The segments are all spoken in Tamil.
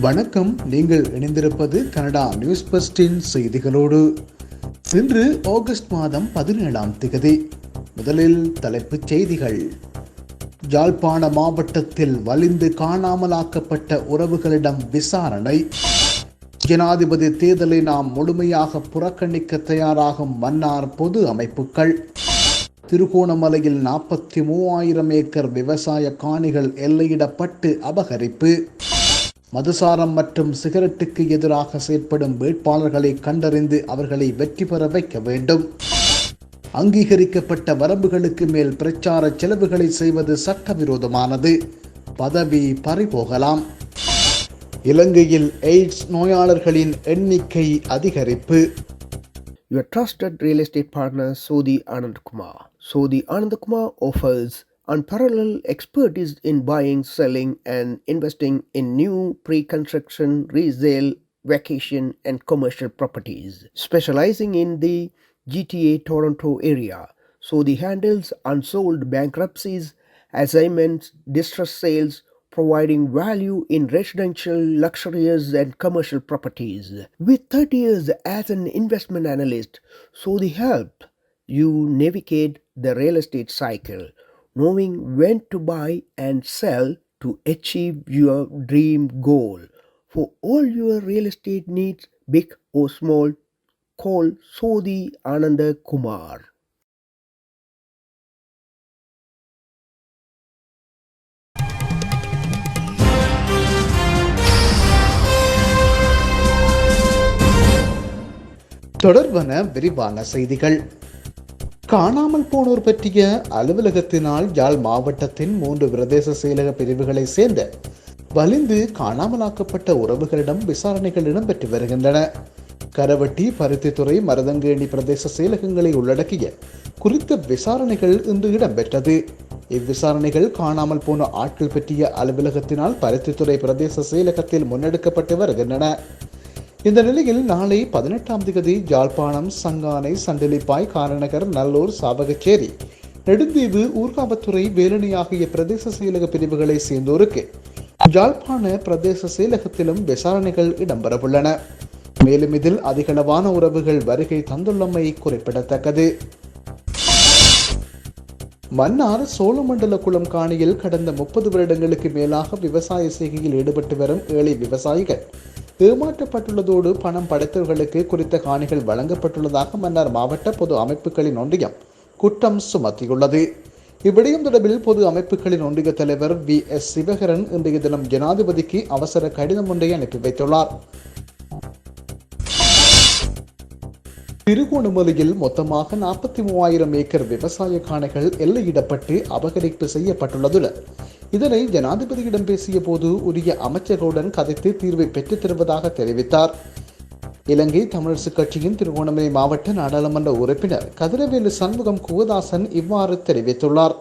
வணக்கம். நீங்கள் இணைந்திருப்பது கனடா நியூஸ் பஸ்டின் செய்திகளோடு. இன்று ஆகஸ்ட் மாதம் பதினேழாம் திகதி. முதலில் தலைப்புச் செய்திகள். ஜாழ்ப்பாண மாவட்டத்தில் வலிந்து காணாமலாக்கப்பட்ட உறவுகளிடம் விசாரணை. ஜனாதிபதி தேர்தலை நாம் முழுமையாக புறக்கணிக்க தயாராகும் மன்னார் பொது அமைப்புகள். திருகோணமலையில் நாற்பத்தி மூவாயிரம் ஏக்கர் விவசாய காணிகள் எல்லையிடப்பட்டு அபகரிப்பு. மதுசாரம் மற்றும் சிகரெட்டுக்கு எதிராக செயற்படும் வேட்பாளர்களை கண்டறிந்து அவர்களை வெற்றி பெற வைக்க வேண்டும். அங்கீகரிக்கப்பட்ட வரம்புகளுக்கு மேல் பிரச்சார செலவுகளை செய்வது சட்டவிரோதமானது. பதவி பறிபோகலாம். இலங்கையில் எய்ட்ஸ் நோயாளர்களின் எண்ணிக்கை அதிகரிப்பு. Your trusted real estate partner Sodhi Anand Kumar. Sodhi offers unparalleled expertise in buying, selling, and investing in new pre-construction, resale, vacation, and commercial properties. Specializing in the GTA Toronto area, Sodhi handles unsold bankruptcies, assignments, distress sales, providing value in residential, luxurious, and commercial properties. With 30 years as an investment analyst, Sodhi help you navigate the real estate cycle, knowing when to buy and sell to achieve your dream goal. For all your real estate needs, big or small, call Sodhi Ananda Kumar. தொடர்பான விரிவான செய்திகள் காணாமல் போனோர் பற்றிய அலுவலகத்தினால் யாழ் மாவட்டத்தின் மூன்று பிரதேச செயலக பிரிவுகளை சேர்ந்த வலிந்து காணாமலாக்கப்பட்ட உறவுகளிடம் விசாரணைகள் இடம்பெற்று வருகின்றன. கரவட்டி பருத்தித்துறை மருதங்கேணி பிரதேச செயலகங்களை உள்ளடக்கிய குறித்த விசாரணைகள் இன்று இடம்பெற்றது. இவ்விசாரணைகள் காணாமல் போன ஆட்கள் பற்றிய அலுவலகத்தினால் பருத்தித்துறை பிரதேச செயலகத்தில் முன்னெடுக்கப்பட்டு வருகின்றன. இந்த நிலையில் நாளை பதினெட்டாம் திகதி யாழ்ப்பாணம் சங்கானை சண்டிலிப்பாய் காரநகர் நல்லூர் சாவகச்சேரி நெடுந்தீவு ஊர்காவத்துறை வேலணி ஆகிய பிரதேச செயலக பிரிவுகளை சேர்ந்தோருக்கு யாழ்ப்பாண பிரதேச செயலகத்திலும் விசாரணைகள் இடம்பெறவுள்ளன. மேலும் இதில் அதிகளவான உறவுகள் வருகை தந்துள்ளமை குறிப்பிடத்தக்கது. மன்னார் சோழமண்டல குளம் காணியில் கடந்த முப்பது வருடங்களுக்கு மேலாக விவசாய செய்கையில் ஈடுபட்டு வரும் ஏழை விவசாயிகள் ஏமாற்றப்பட்டுள்ளதோடு பணம் படைத்தவர்களுக்கு குறித்த காணிகள் வழங்கப்பட்டுள்ளதாக மன்னார் மாவட்ட பொது அமைப்புகளின் ஒன்றியம் குற்றம் சுமத்தியுள்ளது. இவ்விடயம் தொடர்பில் பொது அமைப்புகளின் ஒன்றிய தலைவர் வி எஸ் சிவகரன் இன்றைய தினம் ஜனாதிபதிக்கு அவசர கடிதம் ஒன்றை அனுப்பி வைத்துள்ளார். திருகோணமலையில் மொத்தமாக நாற்பத்தி மூவாயிரம் ஏக்கர் விவசாய காணிகள் எல்லையிடப்பட்டு அபகரிப்பு செய்யப்பட்டுள்ளதுடன் இதனை ஜனாதிபதியிடம் பேசிய போது உரிய அமைச்சர்களுடன் கதைத்து தீர்வை பெற்றுத் தருவதாக தெரிவித்தார். இலங்கை தமிழரசு கட்சியின் திருகோணமலை மாவட்ட நாடாளுமன்ற உறுப்பினர் கதிரவேலு சண்முகம் குகதாசன் இவ்வாறு தெரிவித்துள்ளார்.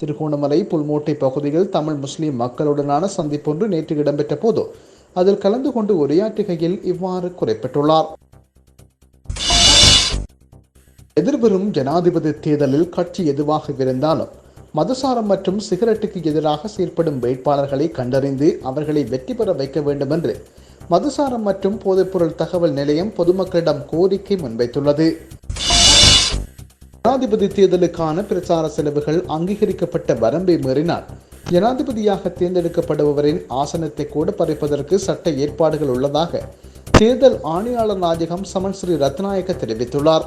திருகோணமலை புல்மோட்டை பகுதியில் தமிழ் முஸ்லிம் மக்களுடனான சந்திப்பொன்று நேற்று இடம்பெற்ற போது அதில் கலந்து கொண்டு உரையாற்றுகையில் இவ்வாறு குறிப்பிட்டுள்ளார். எதிர்வரும் ஜனாதிபதி தேர்தலில் கட்சி எதுவாக இருந்தாலும் மதுசாரம் மற்றும் சிகரெட்டுக்கு எதிராக செயற்படும் வேட்பாளர்களை கண்டறிந்து அவர்களை வெற்றி பெற வைக்க வேண்டும் என்று மதுசாரம் மற்றும் போதைப்பொருள் தகவல் நிலையம் பொதுமக்களிடம் கோரிக்கை முன்வைத்துள்ளது. ஜனாதிபதி தேர்தலுக்கான பிரச்சார செலவுகள் அங்கீகரிக்கப்பட்ட வரம்பை மீறினால் ஜனாதிபதியாக தேர்ந்தெடுக்கப்படுபவரின் ஆசனத்தை கூட பறிப்பதற்கு சட்ட ஏற்பாடுகள் உள்ளதாக தேர்தல் ஆணையாளர் நாயகம் சமன் ஸ்ரீ ரத்நாயக்க தெரிவித்துள்ளார்.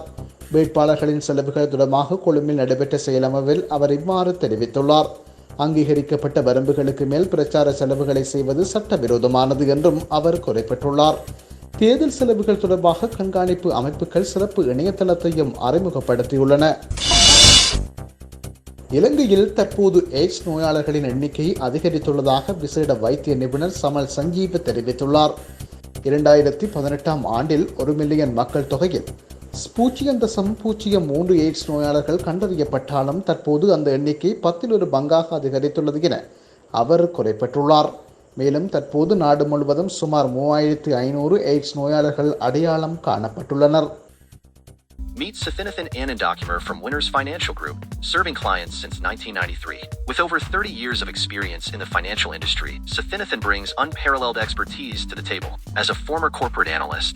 வேட்பாளர்களின் செலவுகள் தொடர்பாக கொழும்பில் நடைபெற்ற செயலமர்வில் அவர் இவ்வாறு தெரிவித்துள்ளார். அங்கீகரிக்கப்பட்ட வரம்புகளுக்கு மேல் பிரச்சார செலவுகளை செய்வது சட்டவிரோதமானது என்றும் அவர் குறிப்பிட்டுள்ளார். தேர்தல் செலவுகள் தொடர்பாக கண்காணிப்பு அமைப்புகள் சிறப்பு இணையதளத்தையும் அறிமுகப்படுத்தியுள்ளன. இலங்கையில் தற்போது எய்ட்ஸ் நோயாளர்களின் எண்ணிக்கை அதிகரித்துள்ளதாக விசேட வைத்திய நிபுணர் சமல் சஞ்சீவ் தெரிவித்துள்ளார். இரண்டாயிரத்தி பதினெட்டாம் ஆண்டில் ஒரு மில்லியன் மக்கள் தொகையில் பூஜ்ஜியம் அந்த பூஜ்ஜியம் மூன்று எய்ட்ஸ் நோயாளர்கள் கண்டறியப்பட்டாலும் தற்போது அந்த எண்ணிக்கை பத்தில் ஒரு பங்காக அதிகரித்துள்ளது என அவர் குறிப்பிட்டுள்ளார் மேலும் தற்போது நாடு முழுவதும் சுமார் மூவாயிரத்து ஐநூறு எய்ட்ஸ் நோயாளர்கள் அடையாளம் காணப்பட்டுள்ளனர் Meet Safenathan Anandakumar from Winners Financial Group, serving clients since 1993. With over 30 years of experience in the financial industry, Safenathan brings unparalleled expertise to the table. As a former corporate analyst,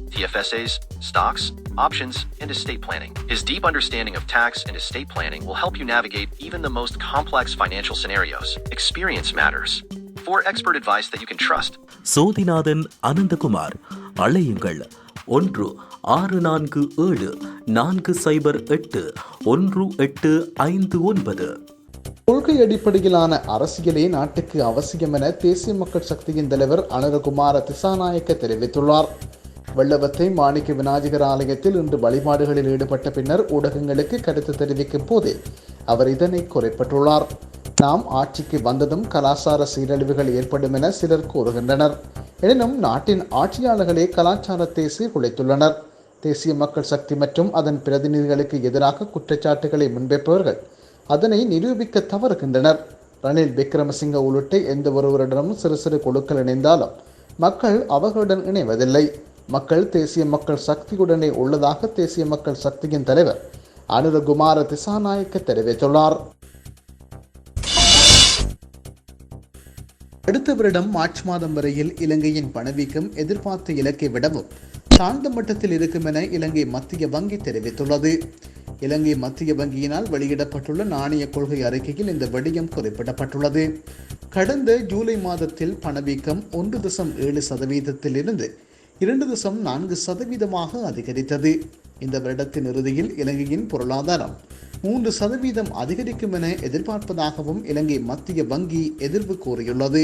TFSAs, stocks, options, and estate planning. His deep understanding of tax and estate planning will help you navigate even the most complex financial scenarios. Experience matters. For expert advice that you can trust, Sothinathan Ananthakumar அழையுங்கள் ஒன்று ஆறு நான்கு ஏழு நான்கு சைபர் எட்டு ஒன்று எட்டு ஐந்து ஒன்பது கொள்கை அடிப்படையிலான அரசியலே நாட்டுக்கு அவசியம் என தேசிய மக்கள் சக்தியின் தலைவர் அனுரகுமார திசாநாயக்க தெரிவித்துள்ளார் வெள்ளவத்தை மாணிக்க விநாயகர் ஆலயத்தில் இன்று வழிபாடுகளில் ஈடுபட்ட பின்னர் ஊடகங்களுக்கு கருத்து தெரிவிக்கும் போதே அவர் இதனை குறைப்பட்டுள்ளார். நாம் ஆட்சிக்கு வந்ததும் கலாச்சார சீரழிவுகள் ஏற்படும் என சிலர் கூறுகின்றனர். எனினும் நாட்டின் ஆட்சியாளர்களே கலாச்சாரத்தை சீர்குலைத்துள்ளனர். தேசிய மக்கள் சக்தி மற்றும் அதன் பிரதிநிதிகளுக்கு எதிராக குற்றச்சாட்டுகளை முன்வைப்பவர்கள் அதனை நிரூபிக்க தவறுகின்றனர். ரணில் விக்ரமசிங்க உள்ளிட்ட எந்த ஒருவரிடமும் சிறு சிறு குழுக்கள் இணைந்தாலும் மக்கள் அவர்களுடன் இணைவதில்லை. மக்கள் தேசிய மக்கள் சக்தியுடனே உள்ளதாக தேசிய மக்கள் சக்தியின் தலைவர் அனுரகுமார திசாநாயக்க தெரிவித்துள்ளார். அடுத்த வருடம் மார்ச் மாதம் வரையில் இலங்கையின் பணவீக்கம் எதிர்பார்த்த இலக்கை விடவும் தாழ்ந்த மட்டத்தில் இருக்கும் என இலங்கை மத்திய வங்கி தெரிவித்துள்ளது. இலங்கை மத்திய வங்கியினால் வெளியிடப்பட்டுள்ள நாணய கொள்கை அறிக்கையில் இந்த விடயம் குறிப்பிடப்பட்டுள்ளது. கடந்த ஜூலை மாதத்தில் பணவீக்கம் ஒன்று தசம் ஏழு சதவீதத்தில் இருந்து இரண்டு தசம் நான்கு சதவீதமாக அதிகரித்தது. இந்த வருடத்தின் இறுதியில் இலங்கையின் பொருளாதாரம் மூன்று சதவீதம் அதிகரிக்கும் என எதிர்பார்ப்பதாகவும் இலங்கை மத்திய வங்கி எதிர்வு கூறியுள்ளது.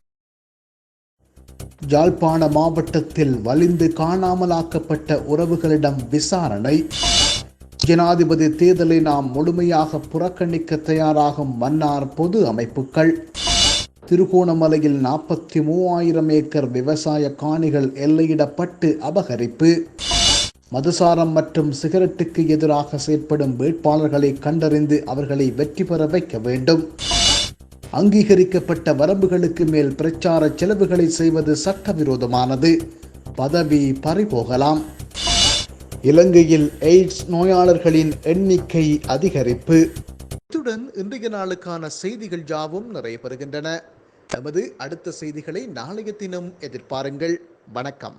யாழ்ப்பாண மாவட்டத்தில் வலிந்து காணாமலாக்கப்பட்ட உறவுகளிடம் விசாரணை. ஜனாதிபதி தேர்தலை நாம் முழுமையாக புறக்கணிக்க தயாராகும் மன்னார் பொது அமைப்புகள். திருகோணமலையில் நாற்பத்தி மூவாயிரம் ஏக்கர் விவசாய காணிகள் எல்லையிடப்பட்டு அபகரிப்பு. மதுசாரம் மற்றும் சிகரெட்டுக்கு எதிராக செயற்படும் வேட்பாளர்களை கண்டறிந்து அவர்களை வெற்றி பெற வைக்க வேண்டும். அங்கீகரிக்கப்பட்ட வரம்புகளுக்கு மேல் பிரச்சார செலவுகளை செய்வது சட்டவிரோதமானது. பதவி பறிபோகலாம். இலங்கையில் எய்ட்ஸ் நோயாளர்களின் எண்ணிக்கை அதிகரிப்பு. இத்துடன் இன்றைய நாளுக்கான செய்திகள் யாவும் நிறைய பெறுகின்றன நமது அடுத்த செய்திகளை நாளைய தினம் எதிர்பாருங்கள். வணக்கம்.